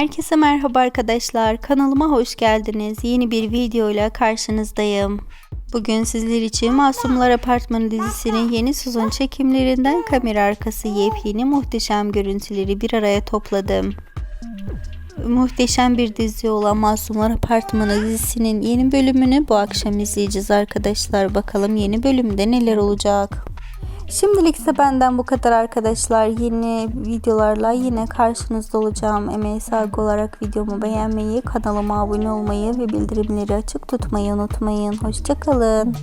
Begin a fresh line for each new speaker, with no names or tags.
Herkese merhaba arkadaşlar. Kanalıma hoş geldiniz. Yeni bir videoyla karşınızdayım. Bugün sizler için Masumlar Apartmanı dizisinin yeni sezon çekimlerinden kamera arkası yepyeni muhteşem görüntüleri bir araya topladım. Muhteşem bir dizi olan Masumlar Apartmanı dizisinin yeni bölümünü bu akşam izleyeceğiz arkadaşlar. Bakalım yeni bölümde neler olacak. Şimdilik ise benden bu kadar arkadaşlar. Yeni videolarla yine karşınızda olacağım. Emeğe saygı olarak videomu beğenmeyi, kanalıma abone olmayı ve bildirimleri açık tutmayı unutmayın. Hoşçakalın.